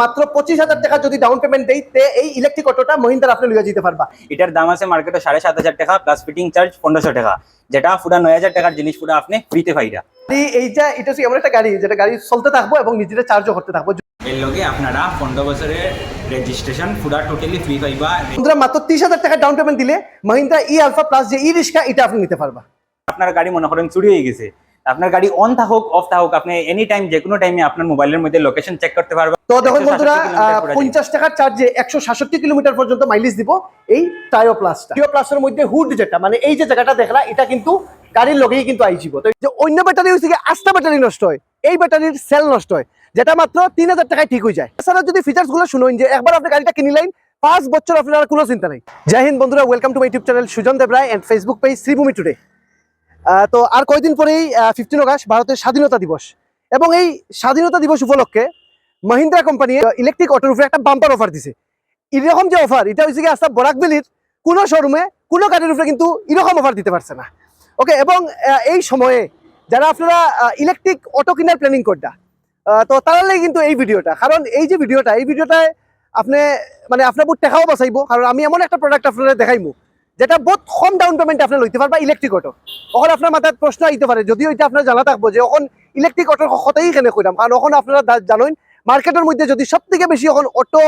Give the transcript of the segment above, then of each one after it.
মাত্র পঁচিশ হাজার টাকা যদি ডাউন পেমেন্ট দেই তে এই ইলেকট্রিক অটোটা মহিন্দ্রা আপনি লইয়া যেতে পারবা। এটার দাম আছে মার্কেটে সাড়ে সাত হাজার টাকা প্লাস ফিটিং চার্জ পনেরোশো টাকা। যেটা পুরা নয় হাজার টাকার জিনিস পুরা আপনি ফ্রিতে পাইরা। এই এইটা এটা হচ্ছে এমন একটা গাড়ি যেটা গাড়ি চলতে থাকব এবং নিজেরা চার্জও করতে থাকব। এর লগে আপনারা পনেরো বছরের রেজিস্ট্রেশন পুরা টোটালি ফ্রি পাইবা। বন্ধুরা মাত্র তিরিশ হাজার টাকা ডাউন পেমেন্ট দিলে মহিন্দ্রা ই আলফা প্লাস যে ই রিক্সা এটা আপনি নিতে পারবা। আপনার গাড়ি মনে করেন চুরি হয়ে গেছে। আপনার গাড়ি অন থাকুক অফ থাকুক আপনি এনি টাইম যে কোনো টাইমে আপনার মোবাইলের মধ্যে লোকেশন চেক করতে পারবেন। তো দেখুন বন্ধুরা পঞ্চাশ টাকার চার্জে একশো সাতষট্টি কিলোমিটার পর্যন্ত মাইলেজ দিব এই টায়ো প্লাসটা টায়ো প্লাসের মধ্যে হুড যেটা মানে এই যে জায়গাটা দেখলা এটা কিন্তু গাড়ির লগেই কিন্তু আইজিব তো যে অন্য ব্যাটারি হচ্ছে কি আস্তা ব্যাটারি নষ্ট হয় এই ব্যাটারির সেল নষ্ট হয় যেটা মাত্র তিন হাজার টাকায় ঠিক হয়ে যায়। এছাড়া যদি ফিচার্সগুলো শুনুন যে একবার আপনি গাড়িটা কিনিলেন পাঁচ বছর আপনার কোনো চিন্তা নেই। জয় হিন্দ বন্ধুরা welcome to my YouTube channel Sujan Debroy and Facebook page Sribhumi today তো আর কয়েকদিন পরেই ফিফটিন অগাস্ট ভারতের স্বাধীনতা দিবস। এবং এই স্বাধীনতা দিবস উপলক্ষে মহিন্দ্রা কোম্পানি ইলেকট্রিক অটোর উপরে একটা বাম্পার অফার দিছে। এরকম যে অফার এটা হচ্ছে কি আস্তা বরাকবেলির কোনো শোরুমে কোনো গাড়ির উপরে কিন্তু এরকম অফার দিতে পারছে না। ওকে এবং এই সময়ে যারা আপনারা ইলেকট্রিক অটো কেনার প্ল্যানিং করটা তো তারা লাগে কিন্তু এই ভিডিওটা। কারণ এই যে ভিডিওটা, এই ভিডিওটায় আপনি মানে আপনার টাকাও বাঁচাইবো, কারণ আমি এমন একটা প্রোডাক্ট আপনারা দেখাইমু। যেটা বহুত কম ডাউন পেমেন্ট আপনি লইতে পারবা ইলেকট্রিক অটো ওখানে আপনার মাথায় প্রশ্ন আইতে পারে, যদিও এটা আপনার জানা থাকব যে এখন ইলেকট্রিক অটোর কথাই এখানে কইলাম কারণ এখন আপনারা জানেন মার্কেটের মধ্যে যদি সব থেকে বেশি এখন অটো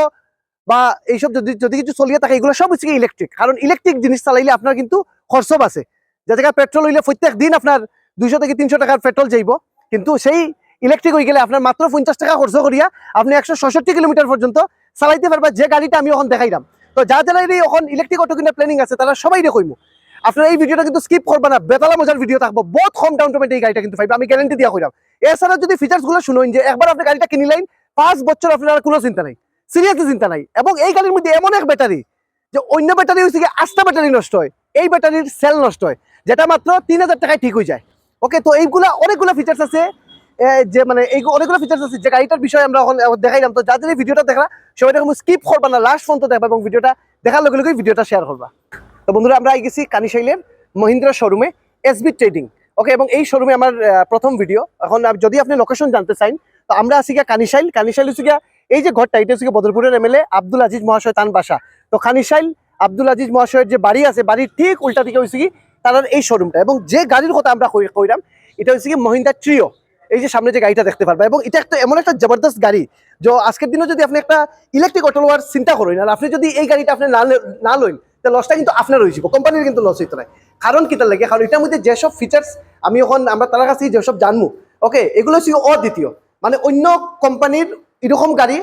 বা এইসব যদি যদি কিছু চলিয়ে থাকে এগুলো সব হচ্ছে ইলেকট্রিক কারণ ইলেকট্রিক জিনিস চালাইলে আপনার কিন্তু খরচও আছে যে জায়গায় পেট্রোল হইলে প্রত্যেক দিন আপনার দুইশো থেকে তিনশো টাকার পেট্রোল যাইব। কিন্তু সেই ইলেকট্রিক হয়ে গেলে আপনার মাত্র পঞ্চাশ টাকা খরচ করিয়া আপনি একশো কিলোমিটার পর্যন্ত চালাইতে পারবা যে গাড়িটা আমি এখন দেখাইলাম তো যা যারা এখন ইলেকট্রিক অটো কিনা প্ল্যানিং আছে, তারা সবাই কইমু। আপনারা এই ভিডিওটা কিন্তু স্কিপ করবা না, বেতালা মজার ভিডিও থাকব। বহুত কম ডাউন পেমেন্ট এই গাড়িটা কিন্তু পাইবে আমি গ্যারান্টি দিয়া কইলাম এছাড়া যদি ফিচার্সগুলো শুনুন যে একবার আপনি গাড়িটা কিনিলেন পাঁচ বছর আপনার কোনো চিন্তা নাই। সিরিয়াসলি চিন্তা নাই। এবং এই গাড়ির মধ্যে এমন এক ব্যাটারি যে অন্য ব্যাটারি হচ্ছে কি আস্তা ব্যাটারি নষ্ট হয়। এই ব্যাটারির সেল নষ্ট হয়, যেটা মাত্র তিন হাজার টাকায় ঠিক হয়ে যায়। ওকে তো এইগুলা অনেকগুলো ফিচার্স আছে। যে মানে এই অনেকগুলো ফিচার্স আছে, যে গাড়িটার বিষয়ে আমরা এখন দেখাইলাম, তো যাদের এই ভিডিওটা দেখা সবাই দেখো স্কিপ করবা না লাস্ট পর্যন্ত দেখবা এবং ভিডিওটা দেখার লগে লগে ভিডিওটা শেয়ার করবা। তো বন্ধুরা, আমরা গেছি কানিশাইলের মহিন্দ্রা শোরুমে এসবি ট্রেডিং ওকে এবং এই শোরুমে আমার প্রথম ভিডিও এখন যদি আপনি লোকেশন জানতে চান, তো আমরা আছি গিয়া কানিশাইল কানিশাইল হচ্ছে গিয়া এই যে ঘরটা, এটা হচ্ছে বদরপুরের এমএলএ আব্দুল আজিজ মহাশয় তান বাসা। তো কানিশাইল আব্দুল আজিজ মহাশয়ের যে বাড়ি আছে, বাড়ির ঠিক উল্টা দিকে হচ্ছে কি তার এই শোরুমটা এবং যে গাড়ির কথা আমরা কই- কইলাম এটা হচ্ছে কি মহিন্দ্রা ট্রিও এই যে সামনে যে গাড়িটা দেখতে পারবা, এবং এটা একটা এমন একটা জবরদস্ত গাড়ি, যে আজকের দিনে যদি আপনি একটা ইলেকট্রিক অটো লওয়ার চিন্তা করেন, আর আপনি যদি এই গাড়িটা আপনি না লইন তাহলে লসটা কিন্তু আপনার হয়ে যাব কোম্পানির কিন্তু লস হইতে নাই কারণ কিতার লাগে? কারণ এটার মধ্যে যেসব ফিচার্স আমি এখন, আমরা তার কাছে যেসব জানব ওকে এগুলো হচ্ছে অদ্বিতীয়। মানে অন্য কোম্পানির এরকম গাড়ি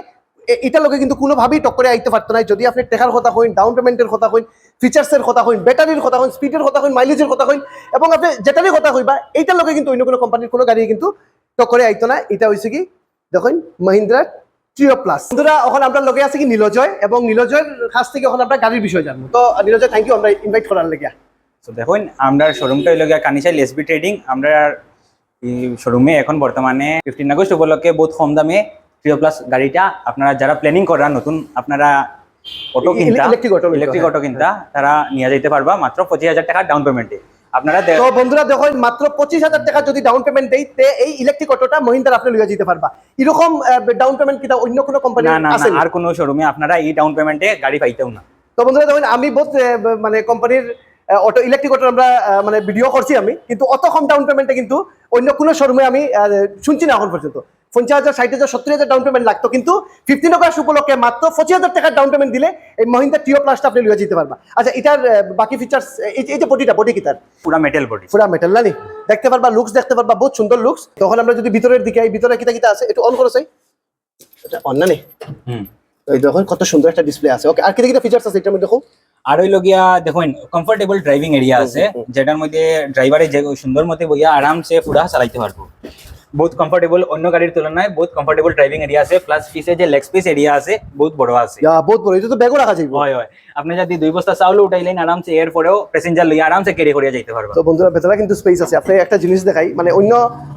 এটার লগে কিন্তু কোনোভাবেই টক্করে আইতে পারতো না। যদি আপনি টেকার কথা কইন ডাউন পেমেন্টের কথা কইন ফিচার্সের কথা কইন ব্যাটারির কথা কইন স্পিডের কথা কইন মাইলেজের কথা কইন, এবং আপনি যেটারই কথা কইবা এইটার লগে কিন্তু অন্য কোনো কোম্পানির কোনো গাড়ি কিন্তু টক্করে আইতো না এটা হয়েছে কি দেখুন মহিন্দ্রা ট্রিও প্লাস বন্ধুরা এখন আমরা লগে আছে কি নীলজয় এবং নীলজয়ের কাছ থেকে এখন আমরা গাড়ির বিষয় জানব। তো নীলজয় থ্যাংক ইউ আমরা ইনভাইট করার লেগে তো দেখুন আমরা শোরুমটা হইল গিয়া কানিশাইল এসবি ট্রেডিং আমরা শোরুমে এখন বর্তমানে ফিফটিন আগস্ট উপলক্ষে বহুত কম দামে প্রিয় প্লাস গাড়িটা আপনারা যারা প্ল্যানিং করার নতুন আপনারা অটো কিনতা ইলেকট্রিক অটো ইলেকট্রিক অটো কিনতা তারা নিয়ে যাইতে পারবা মাত্র পঁচিশ হাজার টাকা ডাউন পেমেন্টে আপনারা তো বন্ধুরা দেখুন মাত্র পঁচিশ হাজার টাকা যদি ডাউন পেমেন্ট দেই তে এই ইলেকট্রিক অটোটা মহিন্দ্রা আপনি লিয়ে যেতে পারবা। এরকম ডাউন পেমেন্ট কিটা অন্য কোনো কোম্পানি না আর কোনো শোরুমে আপনারা এই ডাউন পেমেন্টে গাড়ি পাইতেও না। তো বন্ধুরা দেখুন আমি বহুত মানে কোম্পানির অটো ইলেকট্রিক অটো আমরা মানে ভিডিও করছি আমি কিন্তু অত কম ডাউন পেমেন্টে কিন্তু অন্য কোনো শোরুমে আমি শুনছি না এখন পর্যন্ত। পঞ্চাশ হাজার ষাট হাজার সত্তর হাজার ডাউন পেমেন্ট লাগতো। কিন্তু ফিফটিন অগাস্ট উপলক্ষে মাত্র পঁচিশ হাজার টাকার ডাউন পেমেন্ট দিলে এই মহিন্দ্রা টিও প্লাসটা আপনি লিয়ে যেতে পারবা। আচ্ছা এটার বাকি ফিচার্স এই যে বডিটা বডি কি তার? পুরা মেটেল বডি পুরা মেটাল না নি? দেখতে পারবা লুকস দেখতে পারবা বহুত সুন্দর লুকস তখন আমরা যদি ভিতরের দিকে এই ভিতরে কিতা কিতা আছে একটু অন করো চাই এটা অন না হুম। এই দেখুন কত সুন্দর একটা ডিসপ্লে আছে। ওকে আর কিতা ফিচার্স আছে এটার মধ্যে দেখো? আর হইল গিয়া দেখুন কমফোর্টেবল ড্রাইভিং এরিয়া আছে। যেটার মধ্যে ড্রাইভারে যে সুন্দর মতে বইয়া আরামসে পুরা চালাইতে পারব। বহুত কমফোর্টেবল অন্য গাড়ির তুলনায় বহুত কমফোর্টেবল ড্রাইভিং এরিয়া আছে প্লাস পিছে যে লেগ স্পেস এরিয়া আছে বহুত বড় আছে। ইয়া বহুত বড় এটা তো ব্যাগও রাখা যাইব হয় হয়। আপনি যদি দুই বস্তা চাউল উঠাইলেন আরামসে এর পরেও প্যাসেঞ্জার লইয়া আরামসে ক্যারি করিয়া যাইতে পারবা তো বন্ধুরা ভেতরে কিন্তু স্পেস আছে। আপনি একটা জিনিস দেখাই মানে অন্য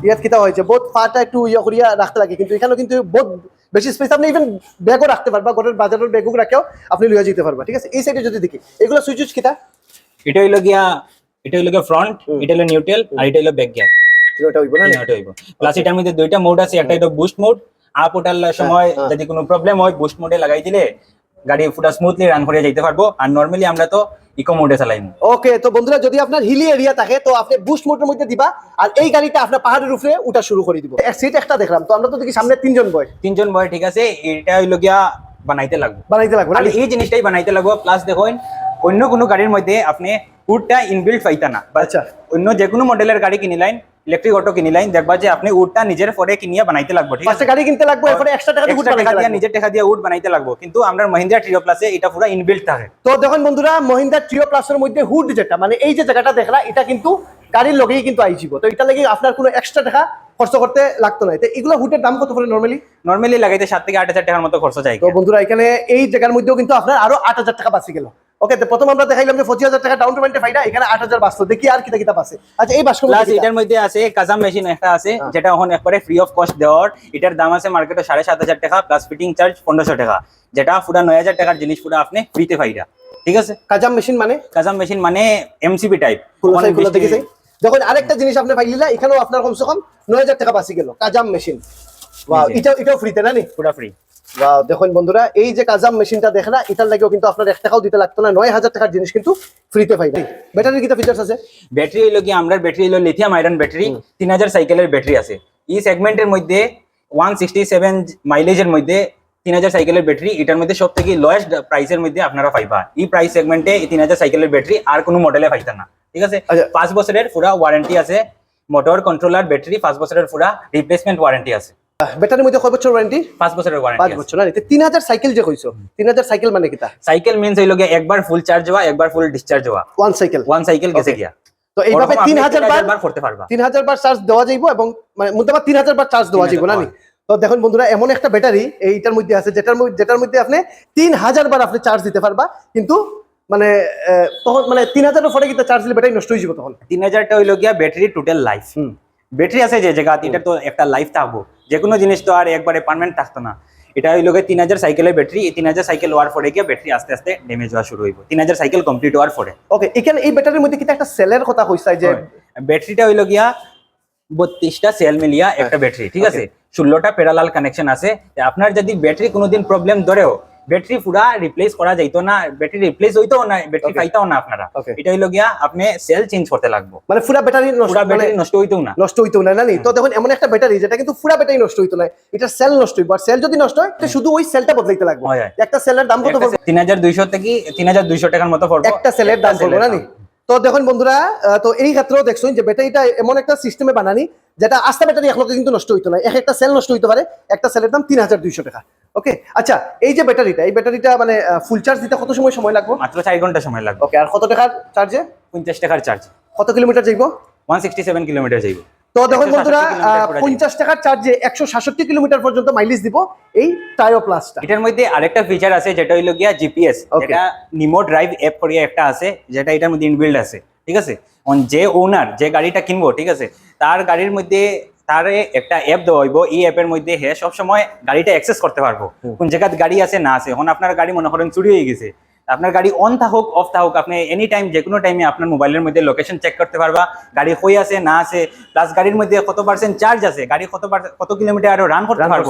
ইয়াত কিতা হয়েছে বহুত পাটা একটু ইয়ে করিয়া রাখতে লাগে কিন্তু এখানেও কিন্তু বহুত বেশি স্পেস আপনি ইভেন ব্যাগও রাখতে পারবা গোটের বাজারের ব্যাগও রাখেও আপনি লইয়া যেতে পারবা ঠিক আছে? এই সাইডে যদি দেখি এগুলো সুইচ উইচ কিতা এটা হইল গিয়া এটা হইল গিয়া ফ্রন্ট। এটা হইল নিউট্রাল আর এটা হইল ব্যাক গিয়ার ওটা হইব না ওটা হইব। প্লাস এটার মধ্যে দুইটা মোড আছে একটা বুস্ট মোড আপ ওঠার সময় হ্যাঁ। যদি কোনো প্রবলেম হয় বুস্ট মোডে লাগাই দিলে গাড়ি পুরো স্মুথলি রান করে যাইতে পারব। আর নর্মালি আমরা তো ইকো মোডে চালাইমু। ওকে তো বন্ধুরা যদি আপনার হিলি এরিয়া থাকে তো আপনি বুস্ট মোডের মধ্যে দিবা আর এই গাড়িটা আপনার পাহাড়ের উপরে উঠা শুরু করে দিব। সিট একটা দেখলাম তো আমরা তো দেখি সামনে তিনজন বয়। তিনজন বয় ঠিক আছে এটা হইল গিয়া বানাইতে লাগবে। বানাইতে লাগবে খালি এই জিনিসটাই বানাইতে লাগবে। প্লাস দেখুন অন্য কোনো গাড়ির মধ্যে আপনি উডটা ইনবিল্ট পাইতা না আচ্ছা। অন্য যে কোনো মডেলের গাড়ি কিনিলাইন ইলেকট্রিক অটো কিনিলাইন দেখবা যে আপনি উডটা নিজের পরে কিনিয়া বানাইতে লাগবো ঠিক আছে? গাড়ি কিনতে লাগবো এরপরে এক্সট্রা টাকা দিয়ে Extra বানাইতে টাকা দিয়া নিজের টাকা দিয়ে উড বানাইতে লাগবো। কিন্তু আমরা মহিন্দ্রা ট্রিও প্লাসে এটা পুরো ইনবিল্ট থাকে। তো দেখুন বন্ধুরা মহিন্দ্রা ট্রিও প্লাসের মধ্যে হুড যেটা মানে এই যে জায়গাটা দেখলা এটা কিন্তু গাড়ির লগেই কিন্তু আইজিব তো এটা লাগি আপনার কোনো এক্সট্রা টাকা খরচ করতে লাগতো না। এগুলো হুডের দাম কত পড়ে নর্মালি নর্মালি লাগাইতে সাত থেকে আট হাজার টাকার মতো খরচ যায় তো বন্ধুরা এখানে এই জায়গার মধ্যেও কিন্তু আপনার আরও আট হাজার টাকা বাঁচি গেল। ওকে তো প্রথম আমরা দেখাইলাম যে পঁচিশ হাজার টাকা ডাউন পেমেন্টে ফাইদা এখানে আট হাজার বাঁচতো দেখি আর কিতা কিতা পাচ্ছে আচ্ছা এই বাস্ক প্লাস এটার মধ্যে আছে কাজাম মেশিন একটা আছে হ্যাঁ। যেটা এখন একবারে ফ্রি অফ কস্ট দেওয়ার। এটার দাম আছে মার্কেটে সাড়ে সাত হাজার টাকা প্লাস ফিটিং চার্জ পনেরোশো টাকা। যেটা পুরা নয় হাজার টাকার জিনিস পুরো আপনি ফ্রিতে পাইরা ঠিক আছে? কাজাম মেশিন মানে? কাজাম মেশিন মানে এমসিবি টাইপ দেখুন আরেকটা জিনিস আপনি পাইলিলা এখানেও আপনার কমসে কম নয় হাজার টাকা বাঁচি গেল কাজাম মেশিন ওয়াও এটা এটাও ফ্রিতে না নি? পুরা ফ্রি ওয়াও দেখুন বন্ধুরা এই যে কাজাম মেশিনটা দেখে না এটার লাগেও কিন্তু আপনার এক টাকাও দিতে লাগতো না নয় হাজার টাকার জিনিস কিন্তু ফ্রিতে পাইবে ব্যাটারির কিটা ফিচার্স আছে? ব্যাটারি হইল কি আমরা ব্যাটারি হইল লিথিয়াম আয়রন ব্যাটারি তিন হাজার সাইকেলের ব্যাটারি আছে। এই সেগমেন্টের মধ্যে ওয়ান সিক্সটি সেভেন মাইলেজের মধ্যে তিন হাজার সাইকেলের ব্যাটারি এটার মধ্যে সব থেকে লোয়েস্ট প্রাইসের মধ্যে আপনারা পাইবা। এই প্রাইস সেগমেন্টে তিন হাজার সাইকেলের ব্যাটারি আর কোনো মডেলে পাইতা না। ঠিক আছে? আচ্ছা। পাঁচ বছরের পুরা ওয়ারেন্টি আছে। মোটর কন্ট্রোলার ব্যাটারি পাঁচ বছরের পুরা রিপ্লেসমেন্ট ওয়ারেন্টি আছে। ব্যাটারির মধ্যে কয় বছর ওয়ারেন্টি পাঁচ বছরের ওয়ারেন্টি আছে। বছর না? তিন হাজার সাইকেল যে কইছো তিন হাজার সাইকেল মানে কিতা সাইকেল মিনস হইল গিয়ে একবার ফুল চার্জ হওয়া একবার ফুল ডিসচার্জ হওয়া ওয়ান সাইকেল ওয়ান সাইকেল গেছে. গিয়া। তো এইভাবে তিন হাজার 3000 বার করতে পারবা। তিন হাজার বার চার্জ দেওয়া যাইব এবং মানে আবার তিন হাজার বার চার্জ দেওয়া যাইব না তো দেখুন বন্ধুরা এমন একটা ব্যাটারি এইটার মধ্যে আছে যেটার মধ্যে যেটার মধ্যে আপনি তিন হাজার বার আপনি চার্জ দিতে পারবা কিন্তু মানে তখন মানে তিন হাজারের পরে কিন্তু চার্জ দিলে ব্যাটারি নষ্ট হয়ে যাবে তখন। তিন হাজারটা হইল গিয়া ব্যাটারি টোটাল লাইফ। ব্যাটারি আছে যে জায়গা এটা তো একটা লাইফ থাকব। যে কোনো জিনিস তো আর একবারে পার্মানেন্ট থাকতো না। এটা হইল গিয়ে তিন হাজার সাইকেলের ব্যাটারি এই তিন হাজার সাইকেল হওয়ার পরে গিয়ে ব্যাটারি আস্তে আস্তে ড্যামেজ হওয়া শুরু হইব। তিন হাজার সাইকেল কমপ্লিট হওয়ার পরে। ওকে এখানে এই ব্যাটারির মধ্যে কিন্তু একটা সেলের কথা কইছে যে ব্যাটারিটা হইল গিয়া বত্রিশটা সেল মিলিয়া একটা ব্যাটারি ঠিক আছে? ষোলোটা প্যারালাল কানেকশন আছে। আপনার যদি ব্যাটারি কোনোদিন প্রবলেম ধরেও ব্যাটারি পুরা রিপ্লেস করা যাইতো না ব্যাটারি রিপ্লেস হইতো না ব্যাটারি. পাইতাও না আপনারা। এটা হইল গিয়া আপনি সেল চেঞ্জ করতে লাগবো। মানে পুরা ব্যাটারি নষ্ট পুরা মানে ব্যাটারি নষ্ট হইতো না। নষ্ট হইতো না না? তো দেখুন এমন একটা ব্যাটারি যেটা কিন্তু পুরা ব্যাটারি নষ্ট হইতো না এটা সেল নষ্ট হইব। আর সেল যদি নষ্ট হয় তো শুধু ওই সেলটা বদলাইতে লাগবে। একটা সেলের দাম কত পড়বে? তিন হাজার দুইশো থেকে তিন হাজার দুইশো টাকার মতো পড়ব। একটা সেলের দাম পড়বে না নি তো দেখুন বন্ধুরা তো এই ক্ষেত্রেও দেখছেন যে ব্যাটারিটা এমন একটা সিস্টেমে বানানি যেটা আস্তা ব্যাটারি এক লোকে কিন্তু নষ্ট হইতো না। এক একটা সেল নষ্ট হইতে পারে একটা সেলের দাম তিন হাজার দুইশো টাকা। ওকে আচ্ছা এই যে ব্যাটারিটা এই ব্যাটারিটা মানে ফুল চার্জ দিতে কত সময় সময় লাগবে? মাত্র চার ঘণ্টা সময় লাগবে। ওকে আর কত টাকার চার্জে পঞ্চাশ টাকার চার্জ কত কিলোমিটার যাইব? ওয়ান সিক্সটি সেভেন কিলোমিটার যাইব। তো দেখুন 167 বন্ধুরা পঞ্চাশ টাকার চার্জে একশো সাতষট্টি কিলোমিটার পর্যন্ত মাইলেজ দিব এই টায়ো প্লাসটা এটার মধ্যে আরেকটা ফিচার আছে যেটা হইল গিয়া জিপিএস. যেটা নিমো ড্রাইভ অ্যাপ করিয়া একটা আছে যেটা এটার মধ্যে ইনবিল্ড আছে। ঠিক আছে? অন যে ওনার যে গাড়িটা কিনবো ঠিক আছে? তার গাড়ির মধ্যে তার একটা অ্যাপ দেওয়া হইব। এই অ্যাপের মধ্যে হে সবসময় গাড়িটা অ্যাক্সেস করতে পারব। কোন জায়গায় গাড়ি আছে না আছে। এখন আপনার গাড়ি মনে করেন চুরি হয়ে গেছে। আপনার গাড়ি অন থাকুক অফ থাকুক আপনি এনি টাইম যে কোনো টাইমে আপনার মোবাইলের মধ্যে লোকেশন চেক করতে পারবা। গাড়ি কই আছে না আছে। প্লাস গাড়ির মধ্যে কত পার্সেন্ট চার্জ আছে? গাড়ি কত কত কিলোমিটার আরও রান করতে পারব?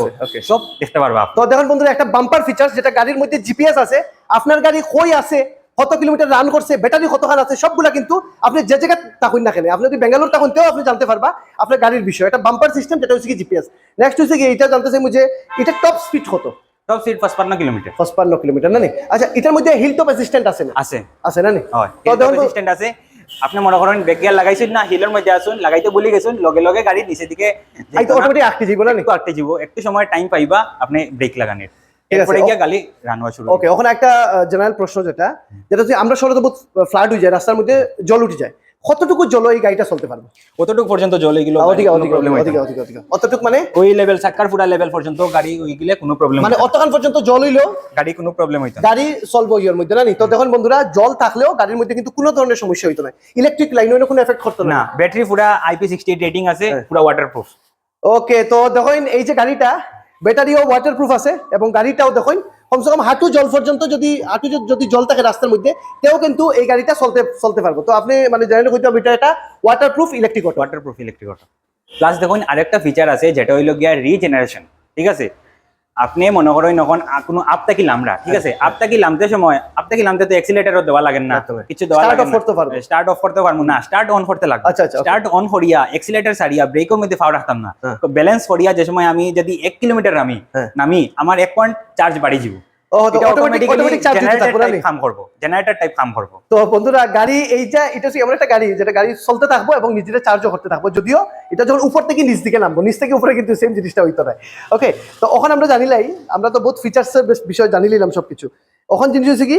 সব দেখতে পারবা। তো দেখুন বন্ধুরা একটা বাম্পার ফিচার যেটা গাড়ির মধ্যে জিপিএস আছে আপনার গাড়ি কই আছে কত কিলোমিটার রান করছে ব্যাটারি কতখান আছে সবগুলা কিন্তু আপনি যে জায়গায় থাকুন না কেন আপনি যদি বেঙ্গালোর থাকুন তেও আপনি জানতে পারবা আপনার গাড়ির বিষয়। এটা বাম্পার সিস্টেম যেটা হচ্ছে কি জিপিএস নেক্সট হচ্ছে কি এটা জানতে চাই যে এটা টপ স্পিড কত? টপ স্পিড পঁচপান্ন কিলোমিটার। পঁচপান্ন কিলোমিটার না আচ্ছা এটার মধ্যে হিল টপ অ্যাসিস্ট্যান্ট আছে না? আছে। আছে না অ্যাসিস্ট্যান্ট আছে। আপনি মনে করেন ব্রেক গিয়ার লাগাইছেন না হিলের মধ্যে আসুন লাগাইতে বলি গেছেন লগে লগে গাড়ি নিচে দিকে অটোমেটিক আটকে যাইব না একটু আটকে যাব একটু সময় টাইম পাইবা আপনি ব্রেক লাগানোর। এরপরে গিয়ে গাড়ি রান শুরু ওকে ওখানে একটা জেনারেল প্রশ্ন যেটা যেটা হচ্ছে আমরা সরতে ফ্লাড হয়ে যায় রাস্তার মধ্যে জল উঠে যায়। কতটুকু জল এই গাড়িটা চলতে পারবে? কতটুকু পর্যন্ত জল এগুলো অতটুক মানে? ওই লেভেল সাক্কার ফুটা লেভেল পর্যন্ত গাড়ি গেলে কোনো প্রবলেম মানে অতখান পর্যন্ত জল হইলেও গাড়ি কোনো প্রবলেম হইতো গাড়ি চলবো ইয়ের মধ্যে না তো দেখুন বন্ধুরা জল থাকলেও গাড়ির মধ্যে কিন্তু কোনো ধরনের সমস্যা হইতো না। ইলেকট্রিক লাইনে কোনো এফেক্ট করতো না। ব্যাটারি পুরা আইপি সিক্সটি রেটিং আছে হ্যাঁ। পুরা ওয়াটারপ্রুফ ওকে তো দেখুন এই যে গাড়িটা ব্যাটারিও ওয়াটার প্রুফ আছে এবং গাড়িটাও দেখুন, কমসে কম হাঁটু জল পর্যন্ত যদি, হাঁটু যদি জল থাকে রাস্তার মধ্যে, তেও কিন্তু এই গাড়িটা চলতে চলতে পারব। তো আপনি মানে জানেন কই হবে এটা এটা waterproof electric auto waterproof electric auto plus দেখুন, আরেকটা ফিচার আছে, যেটা হইল গিয়া রিজেনারেশন ঠিক আছে? আপনি মনে করেন এখন কোনো আপটা কি লামরা ঠিক আছে আপটা কি লামতে সময় আপটা কি লামতে তো এক্সিলেটারও দেওয়া লাগে না। কিছু দেওয়া লাগে off করতে পারব। স্টার্ট অফ করতে পারব না স্টার্ট অন করতে লাগবে আচ্ছা, আচ্ছা, স্টার্ট অন করিয়া এক্সিলেটার সারিয়া ব্রেকও মধ্যে ফাও রাখতাম না হ্যাঁ। ব্যালেন্স করিয়া যে সময় আমি যদি এক কিলোমিটার নামি হ্যাঁ। নামি আমার এক পয়েন্ট চার্জ বাড়ি যাব অটোমেটিক অটোমেটিক চার্জ দিতে থাকব কাম করব জেনারেটর টাইপ কাম করব। তো বন্ধুরা গাড়ি এইটা এটা হচ্ছে এমন একটা গাড়ি যেটা গাড়ি চলতে থাকব এবং নিজেরা চার্জও করতে থাকব। যদিও এটা যখন উপর থেকে নিচ দিকে নামবো নিচ থেকে উপরে কিন্তু সেম জিনিসটা হইতো না। ওকে তো ওখানে আমরা জানিলাই আমরা তো বহুত ফিচার্সের বিষয় জানি নিলাম সবকিছু। ওখান জিনিস হচ্ছে কি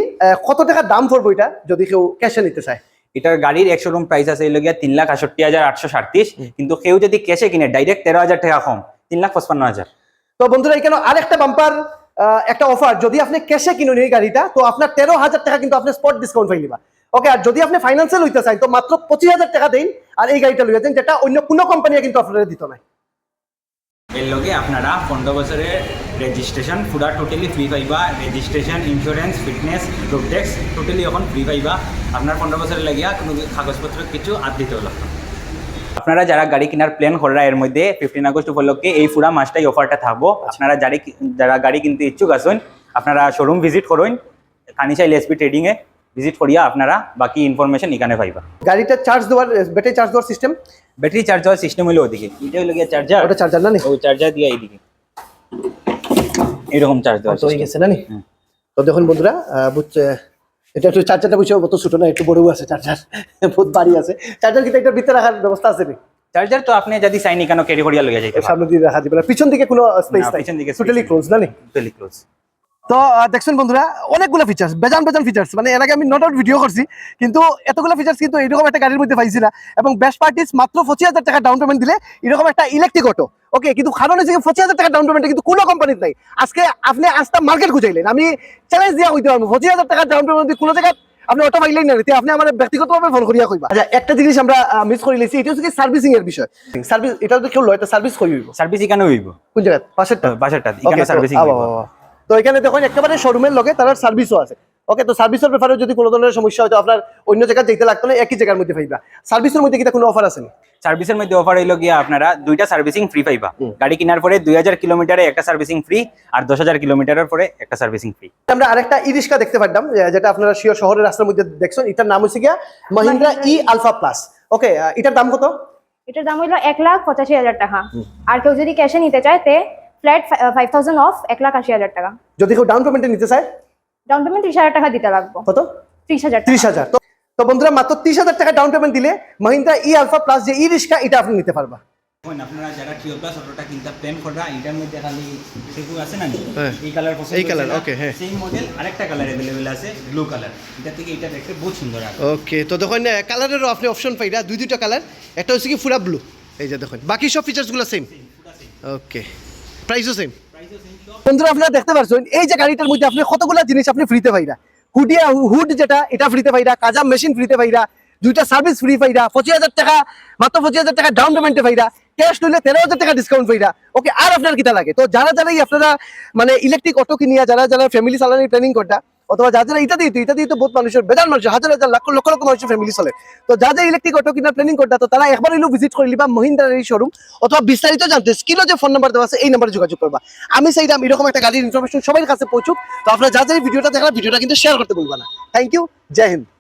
কত টাকা দাম পড়ব এটা যদি কেউ ক্যাশে নিতে চায়? এটার গাড়ির একশো রুম প্রাইস আছে এলো গিয়া তিন লাখ আটষট্টি হাজার আটশো সাতত্রিশ কিন্তু কেউ যদি ক্যাশে কিনে ডাইরেক্ট তেরো হাজার টাকা কম তিন লাখ পঁচপান্ন হাজার। তো বন্ধুরা এখানে আর একটা বাম্পার একটা অফার যদি আপনি ক্যাশে কিনুন এই গাড়িটা, তো আপনার তেরো হাজার টাকা কিন্তু আপনি স্পট ডিসকাউন্ট পাই নিবা। ওকে আর যদি আপনি ফাইন্যান্সিয়াল হইতে চান, তো মাত্র পঁচিশ হাজার টাকা দিন, আর এই গাড়িটা লইয়া যান, যেটা অন্য কোনো কোম্পানি কিন্তু আপনারা দিত না। এর লগে আপনারা পনেরো বছরের রেজিস্ট্রেশন পুরা টোটালি ফ্রি পাইবা। Registration insurance fitness road tax totally এখন ফ্রি পাইবা। আপনার পনেরো বছরের লাগিয়া কোনো কাগজপত্র কিছু আর দিতে হলো। আপনারা যারা গাড়ি কেনার প্ল্যান করা এর মধ্যে ফিফটিন আগস্ট উপলক্ষে এই পুরা মাসটাই অফারটা থাকব। আপনারা যারা যারা গাড়ি কিনতে ইচ্ছুক আসুন আপনারা শোরুম ভিজিট করুন। কানিশাইল এসপি ট্রেডিংয়ে ভিজিট করিয়া আপনারা বাকি ইনফরমেশন এখানে পাইবা। গাড়িটা চার্জ দেওয়ার ব্যাটারি চার্জ দেওয়ার সিস্টেম ব্যাটারি চার্জ হওয়ার সিস্টেম হলো ওদিকে। এটা হলো গিয়ে চার্জার ওটা চার্জার না ওই চার্জার দিয়ে এইদিকে। এরকম চার্জ দেওয়া তো হয়ে গেছে না তো দেখুন বন্ধুরা বুঝছে এটা একটু চার্জারটা বুঝছে অত ছোট না একটু বড়ও আছে চার্জার বহুত ভারী আছে। চার্জার কিন্তু একটা ভিতরে রাখার ব্যবস্থা আছে নি চার্জার তো আপনি যদি চাইনি কেন ক্যারি করিয়া লইয়া যাইতে সামনে দিয়ে রাখা যাবে না পিছন দিকে কোনো স্পেস নাই। পিছন দিকে টোটালি ক্লোজ না নি? টোটালি ক্লোজ তো দেখছেন বন্ধুরা অনেকগুলো ফিচার্স বেজান বেজান ফিচার্স মানে এর আগে আমি নোট আউট ভিডিও করছি কিন্তু এতগুলো ফিচার্স কিন্তু এরকম একটা গাড়ির মধ্যে পাইছি না। এবং বেস্ট পার্টিস মাত্র পঁচিশ হাজার টাকা ডাউন পেমেন্ট দিলে এরকম একটা ইলেকট্রিক অটো ওকে কিন্তু কারণ হচ্ছে পঁচিশ হাজার টাকা ডাউন পেমেন্ট কিন্তু কোনো কোম্পানির নাই। আজকে আপনি আস্তা মার্কেট খুঁজাইলেন। আমি চ্যালেঞ্জ দিয়া হইতে পারব। পঁচিশ হাজার টাকা ডাউন পেমেন্ট কোনো জায়গায় আপনি অটো পাইলেন না তে আপনি আমার ব্যক্তিগতভাবে ফোন করিয়া কইবা। আচ্ছা একটা জিনিস আমরা মিস করে লিছি। এটা হচ্ছে সার্ভিসিং এর বিষয়। সার্ভিস এটা যদি কেউ লয় এটা সার্ভিস কই হইব? সার্ভিস এখানে হইব? কোন জায়গায় পাশেরটা? Okay, এখানে তো- সার্ভিসিং আবা। তো এখানে দেখুন একেবারে শোরুমের লগে তার সার্ভিসও আছে। ওকে তো সার্ভিসের ব্যাপারে যদি কোনো ধরনের সমস্যা হয়তো আপনার অন্য জায়গায় যেতে লাগতো না একই জায়গার মধ্যে পাইবা। সার্ভিসের মধ্যে কি কোনো অফার আছে সার্ভিসের মধ্যে অফার হইল গিয়া আপনারা দুইটা সার্ভিসিং ফ্রি পাইবা। গাড়ি কেনার পরে দুই হাজার কিলোমিটারে একটা সার্ভিসিং ফ্রি আর দশ হাজার কিলোমিটারের পরে একটা সার্ভিসিং ফ্রি আমরা আরেকটা ই রিক্সা দেখতে পারতাম যেটা আপনারা শিও শহরের রাস্তার মধ্যে দেখছেন এটার নাম হচ্ছে গিয়া Mahindra e Alfa plus okay এটার দাম কত? এটার দাম হইল এক লাখ পঁচাশি হাজার টাকা। আর কেউ যদি ক্যাশে নিতে চায় তে ফ্ল্যাট ফাইভ থাউজেন্ড অফ এক লাখ আশি হাজার টাকা। যদি কেউ ডাউন পেমেন্টে নিতে চায়? ডাউন পেমেন্ট ত্রিশ হাজার টাকা দিতে লাগবে কত ত্রিশ হাজার টাকা ত্রিশ হাজার তো তো বন্ধুরা মাত্র ত্রিশ হাজার টাকা ডাউন পেমেন্ট দিলে মহিন্দ্রা ই আলফা প্লাস যে ই রিক্সা এটা আপনি নিতে পারবা এখন আপনারা যারা ট্রিও প্লাস অটোটা কিনতে প্ল্যান করা এটার মধ্যে খালি সেটু আছে না হ্যাঁ। এই কালার পছন্দ এই colour, হয়েছে না? okay, হ্যাঁ। সেই মডেল আরেকটা কালার अवेलेबल আছে ব্লু কালার এটা থেকে এটা দেখতে বহুত সুন্দর আছে ওকে তো দেখুন কালারেরও আপনি অপশন পাইরা দুই দুইটা কালার একটা হচ্ছে কি পুরা ব্লু এই যে দেখুন বাকি সব ফিচার্সগুলো সেম ওকে প্রাইসও সেম বন্ধুরা, আপনারা দেখতে পাচ্ছেন এই যে গাড়িটার মধ্যে আপনি কতগুলো জিনিস আপনি ফ্রিতে পাইরা। হুডিয়া, হুড যেটা, এটা ফ্রিতে পাইরা কাজা মেশিন ফ্রিতে পাইরা, দুইটা সার্ভিস ফ্রি পাইরা, পঁচিশ হাজার টাকা, মাত্র পঁচিশ হাজার টাকা ডাউন পেমেন্টে পাইরা ক্যাশ নিলে তেরো হাজার টাকা ডিসকাউন্ট পাইরা। ওকে আর আপনার কিটা লাগে? তো যারা যারাই আপনারা মানে ইলেকট্রিক অটো কিনিয়া, যারা যারা ফ্যামিলি চালানোর প্ল্যানিং করতা অথবা যা ইত্যাদি তো দিয়ে তো বহুত মানুষের বেজার মানুষ, হাজার হাজার লক্ষ লক্ষ লক্ষ মানুষের ফ্যামিলি চলে। তো যা যা ইলেকট্রিক অটো কিনা প্ল্যানিং করতে তো তারা একবার হইলেও ভিজিট করে বা মহিন্দ্রার এই শোরুম অথবা বিস্তারিত জানতে স্ক্রিনও যে ফোন নাম্বার দেওয়া আছে, এই নাম্বারে যোগাযোগ করবা। আমি চাইলাম এরকম একটা গাড়ির ইনফরমেশন সবাই কাছে পৌঁছুক। তো আপনারা যা যা ভিডিওটা দেখা ভিডিওটা কিন্তু শেয়ার করতে ভুলবা না। Thank you Jai Hind.